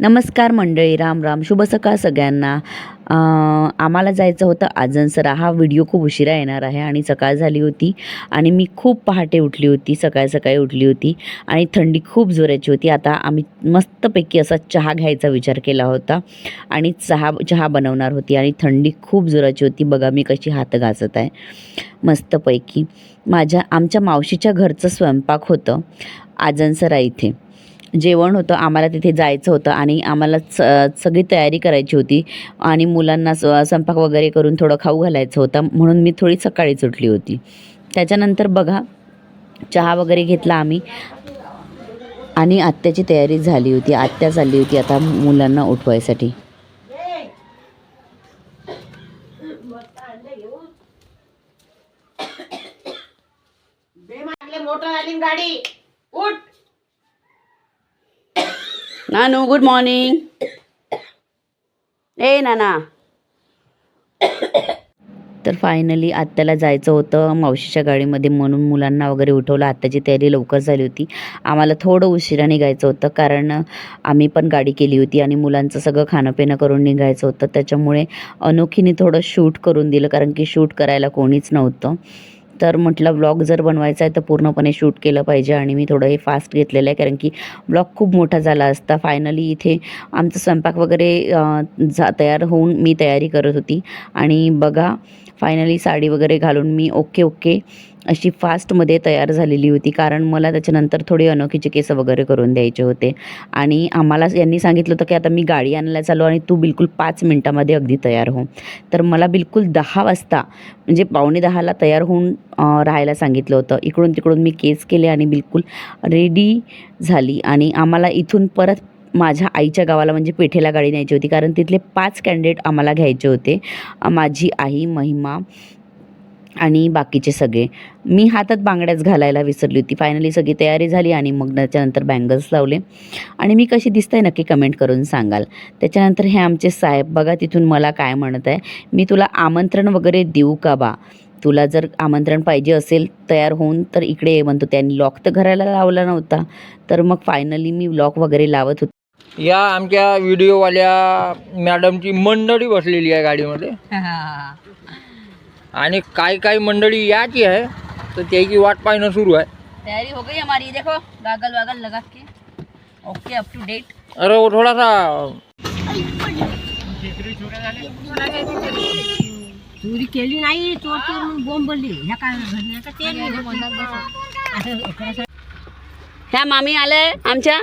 नमस्कार मंडळी राम राम. शुभ सकाळ सगळ्यांना. आम्हाला जायचं होतं आजनसरा. हा व्हिडिओ खूप उशिरा येणार आहे आणि सकाळ झाली होती आणि मी खूप पहाटे उठली होती सकाळ सकाळी उठली होती आणि थंडी खूप जोराची होती. आता आम्ही मस्तपैकी असा चहा घ्यायचा विचार केला होता आणि चहा चहा बनवणार होती आणि थंडी खूप जोराची होती. बघा मी कशी हात घासत आहे. मस्तपैकी. माझ्या आमच्या मावशीच्या घरचं स्वयंपाक होतं आजनसरा इथे. जेवण होतं आम्हाला तिथे जायचं होतं आणि आम्हाला स सगळी तयारी करायची होती आणि मुलांना स स्वयंपाक वगैरे करून थोडं खाऊ घालायचं होतं म्हणून मी थोडी सकाळीच उठली होती. त्याच्यानंतर बघा चहा वगैरे घेतला आम्ही आणि आत्याची तयारी झाली होती. आत्या चालली होती आता मुलांना उठवायसाठी. गाडी. उठ. नानू गुड मॉर्निंग ए नाना तर फायनली आत्याला जायचं होतं मावशीच्या गाडीमध्ये म्हणून मुलांना वगैरे उठवलं. आत्याची तयारी लवकर झाली होती. आम्हाला थोडं उशिरा निघायचं होतं कारण आम्ही पण गाडी केली होती आणि मुलांचं सगळं खाणं पिणं करून निघायचं होतं. त्याच्यामुळे अनोखीने थोडं शूट करून दिलं कारण की शूट करायला कोणीच नव्हतं. तर म्हटलं ब्लॉग जर बनवायचा आहे तर पूर्णपणे शूट केलं पाहिजे. आणि मी थोडं हे फास्ट घेतलेलं आहे कारण की ब्लॉग खूप मोठा झाला असता. फायनली इथे आमचं स्वयंपाक वगैरे झा तयार होऊन मी तयारी करत होती. आणि बघा फायनली साडी वगैरे घालून मी ओके ओके अशी फास्टमध्ये तयार झालेली होती. कारण मला त्याच्यानंतर थोडे अनोखीचे केस वगैरे करून द्यायचे होते. आणि आम्हाला यांनी सांगितलं होतं की आता मी गाडी आणायला चालू आणि तू बिलकुल पाच मिनटामध्ये अगदी तयार हो. तर मला बिलकुल दहा वाजता म्हणजे पावणे दहाला तयार होऊन राहायला सांगितलं होतं. इकडून तिकडून मी केस केले आणि बिलकुल रेडी झाली. आणि आम्हाला इथून परत माझ्या आईच्या गावाला म्हणजे पेठेला गाडी न्यायची होती. कारण तिथले पाच कॅन्डिडेट आम्हाला घ्यायचे होते. माझी आई महिमा आणि बाकीचे सगळे. मी हातात बांगड्याच घालायला विसरली होती. फायनली सगळी तयारी झाली आणि मग त्याच्यानंतर बँगल्स लावले. आणि मी कशी दिसते नक्की कमेंट करून सांगाल. त्याच्यानंतर हे आमचे साहेब बघा तिथून मला काय म्हणत आहे. मी तुला आमंत्रण वगैरे देऊ का बा? तुला जर आमंत्रण पाहिजे असेल तयार होऊन तर इकडे ये म्हणतो. त्यांनी लॉक तर घराला लावला नव्हता. तर मग फायनली मी लॉक वगैरे लावत होते. या आमच्या व्हिडिओवाल्या मॅडमची मंडळी बसलेली आहे गाडीमध्ये. आणि काही काही मंडळी याची आहे तर त्याची वाट पाहणं सुरू आहे. तयारी हो गई हमारी देखो गागल वागल लगा के. ओके अप टू डेट अरे वो थोडासा चोरी केली नाही चोर चोर म्हणून बोंबली ह्या काय घडण्याचं ते नाही. ह्या मामी आल्या आमच्या.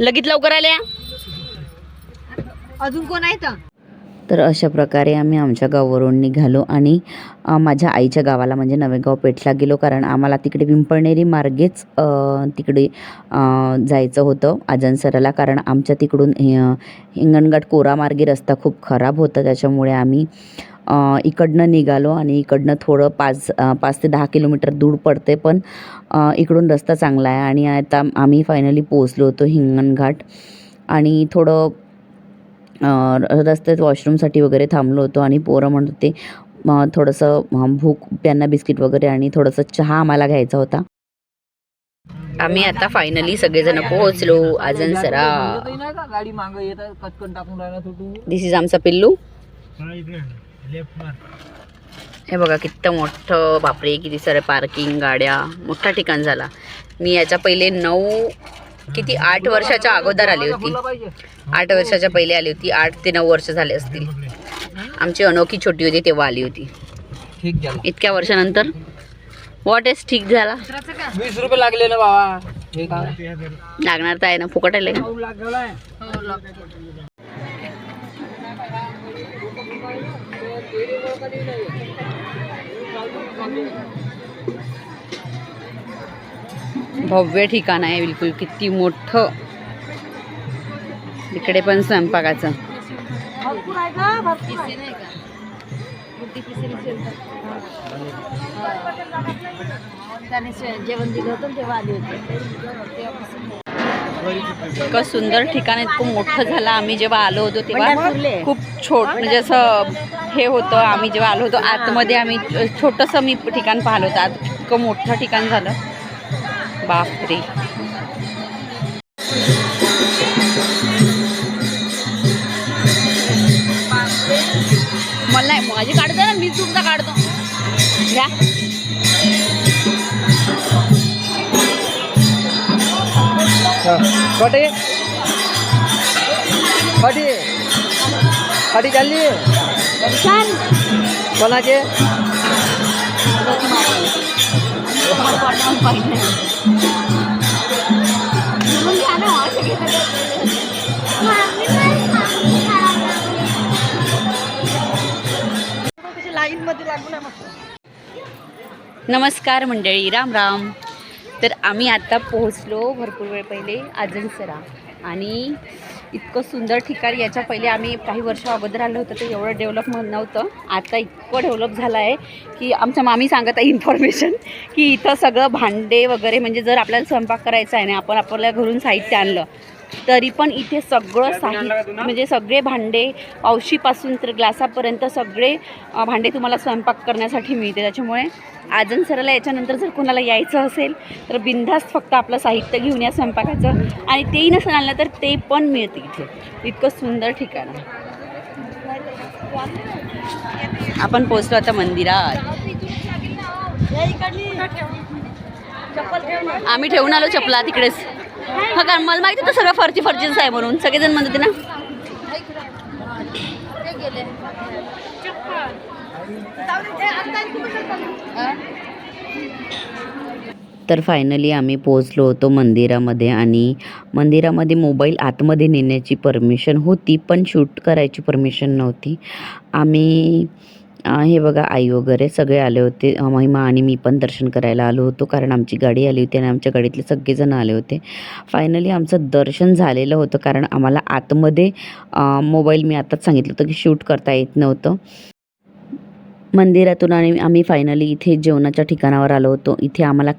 लगेच लवकर आल्या. अजून कोण आहे तर तर अशा प्रकारे आम्ही आमच्या गावावरून निघालो आणि माझ्या आईच्या गावाला म्हणजे नवेगाव पेठला गेलो कारण आम्हाला तिकडे पिंपळनेरी मार्गेच तिकडे जायचं होतं आजनसराला कारण आमच्या तिकडून हिंगणघाट कोरा मार्गे रस्ता खूप खराब होता त्याच्यामुळे आम्ही इकडनं निघालो आणि इकडनं थोडं पाच पाच ते दहा किलोमीटर दूर पडते पण इकडून रस्ता चांगला आहे आणि आता आम्ही फायनली पोचलो होतो हिंगणघाट आणि थोडं रस्त्यात वॉशरूमसाठी वगैरे थांबलो होतो आणि पोरं म्हणत होते थोडंसं भूक त्यांना बिस्किट वगैरे आणि थोडंसं चहा आम्हाला घ्यायचा होता. आम्ही आता फायनली सगळेजण पोहोचलो. आजनसरा सरा. दिस इज आमचा पिल्लू. हे बघा किती मोठं बापरे किती सारे पार्किंग गाड्या. मोठा ठिकाण झाला. मी याच्या पहिले नऊ किती आठ वर्षाच्या अगोदर आली होती. आठ वर्षाच्या पहिले आली होती. आठ ते नऊ वर्ष झाले असतील. आमची अनोखी छोटी होती तेव्हा आली होती. इतक्या वर्षानंतर? वॉट इज ठीक झाला? वीस रुपये लागले ना बाबा. लागणार तर आहे ना. फुकट आले भव्य ठिकाण आहे बिलकुल. किती मोठं. इकडे पण स्वयंपाकाचं. भरपूर आहे का भरपूर त्याने जेवण दिलं होतं तेव्हा आली होती. इतकं सुंदर ठिकाण इतकं मोठं झालं. आम्ही जेव्हा आलो होतो तेव्हा. खूप छोट म्हणजे असं हे होतं. आम्ही जेव्हा आलो होतो आतमध्ये आम्ही छोटंसं मी ठिकाण पाहिलं होतं. आत इतकं मोठं ठिकाण झालं. बापरे. मला नाही माझी काढतो ना मी तुमचा काढतो. घ्या. कटे कटी कटी चालली. कोणाचे? लागू ना मग नमस्कार मंडळी राम राम. तर आम्ही आता पोहोचलो भरपूर वेळ पहिले आजनसरा. आणि इतकं सुंदर ठिकाण याच्या पहिले आम्ही काही वर्ष अगोदर आलो होतो ते एवढं डेव्हलप नव्हतं. आता इतकं डेव्हलप झालं आहे की आमच्या मामी सांगत आहे इन्फॉर्मेशन की इथं सगळं भांडे वगैरे म्हणजे जर आपल्याला स्वयंपाक करायचा आहे ना आपण आपल्या घरून साहित्य आणलं तरी पण इथे सगळं साहित्य म्हणजे सगळे भांडे पावशीपासून तर ग्लासापर्यंत सगळे भांडे तुम्हाला स्वयंपाक करण्यासाठी मिळते. त्याच्यामुळे आजन सरला याच्यानंतर जर कोणाला यायचं असेल तर बिनधास्त फक्त आपलं साहित्य घेऊन या स्वयंपाकाचं. आणि तेही नसेल आणलं तर ते पण मिळते इथे. इतकं सुंदर ठिकाण आहे. आपण पोचलो आता मंदिरात. आम्ही ठेवून आलो चपला तिकडेच. हा कारण मला माहिती होतं सगळं फरची फरचीच आहे म्हणून. सगळेजण म्हणत होते ना. तर फायनली आम्ही पोहोचलो होतो मंदिरामध्ये आणि मंदिरामध्ये मोबाईल आतमध्ये नेण्याची परमिशन होती पण शूट करायची परमिशन नव्हती. आम्ही हे बघा आई वगैरे सगळे आले होते. महिमा आणि मी पण दर्शन करायला आलो होतो कारण आमची गाडी आली होती आणि आमच्या गाडीतले सगळेजण आले होते. फायनली आमचं दर्शन झालेलं होतं कारण आम्हाला आतमध्ये मोबाईल मी आताच सांगितलं होतं की शूट करता येत नव्हतं. मंदिरातून आणि आम्ही फायनली इथे जेवणाच्या ठिकाणावर आलो होतो. इथे आम्हाला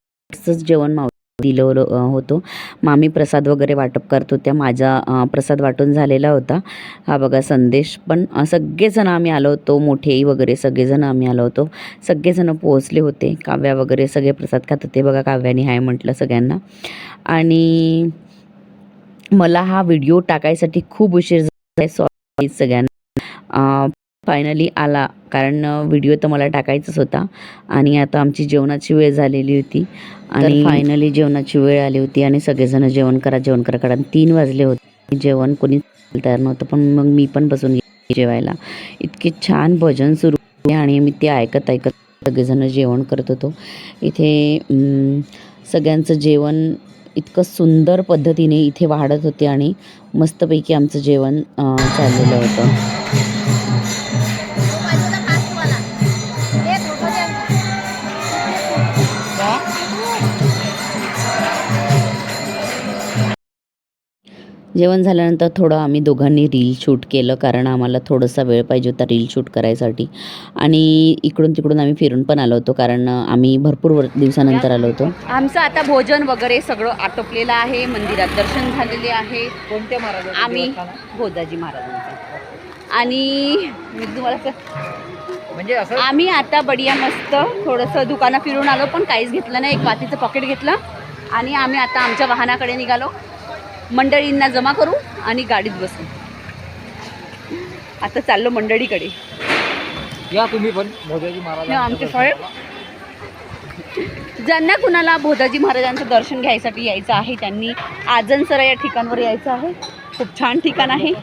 जेवण माव दिलं होतो. मामी प्रसाद वगैरे वाटप करत होत्या. माझा प्रसाद वाटून झालेला होता. हा बघा संदेश. पण सगळेजण आम्ही आलो होतो. मोठेही वगैरे सगळेजण आम्ही आलो होतो. सगळेजण पोहोचले होते. काव्या वगैरे सगळे प्रसाद खात होते. बघा काव्याने हाय म्हटलं सगळ्यांना. आणि मला हा व्हिडिओ टाकायसाठी खूप उशीर झाला. सॉरी सगळ्यांना. फायनली आला. कारण व्हिडिओ तर मला टाकायचाच होता. आणि आता आमची जेवणाची वेळ झालेली होती. आणि फायनली जेवणाची वेळ आली होती आणि सगळेजण जेवण करा जेवण करा. कारण तीन वाजले होते. जेवण कोणी तयार नव्हतं. पण मग मी पण बसून जेवायला. इतके छान भजन सुरू आणि मी ते ऐकत ऐकत सगळेजण जेवण करत होतो. इथे सगळ्यांचं जेवण इतकं सुंदर पद्धतीने इथे वाढत होते आणि मस्तपैकी आमचं जेवण चाललेलं होतं. जेवण झाल्यानंतर थोडं आम्ही दोघांनी रील शूट केलं कारण आम्हाला थोडासा वेळ पाहिजे होता रील शूट करायसाठी. आणि इकडून तिकडून आम्ही फिरून पण आलो होतो कारण आम्ही भरपूर वर दिवसानंतर आलो होतो. आमचं आता भोजन वगैरे सगळं आटोपलेलं आहे मंदिरात दर्शन झालेले आहे. कोणत्या महाराज आम्ही भोजाजी महाराजांचं आणि मी तुम्हाला म्हणजे असं आम्ही आता बढिया मस्त थोडंसं दुकानं फिरून आलो पण काहीच घेतलं नाही. एक वातीचं पॉकेट घेतलं. आणि आम्ही आता आमच्या वाहनाकडे निघालो. मंडळींना जमा करू आणि गाडीत बसू. आता चाललो मंडळीकडे. या तुम्ही पण मोदीजी महाराज आमचे साहेब ज्यांना कुणाला भोदाजी महाराजांचं दर्शन घ्यायसाठी यायचं आहे त्यांनी आजनसरा या ठिकाणवर यायचं आहे. खूप छान ठिकाण आहे.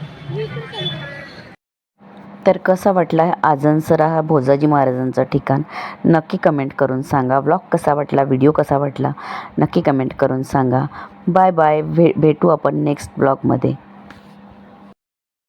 तर कसा वाटला आजनसरा हा भोजाजी महाराजांचं ठिकाण? नक्की कमेंट करून सांगा. ब्लॉग कसा वाटला? व्हिडिओ कसा वाटला? नक्की कमेंट करून सांगा. Bye bye. भे भेटू आपण नेक्स्ट ब्लॉगमध्ये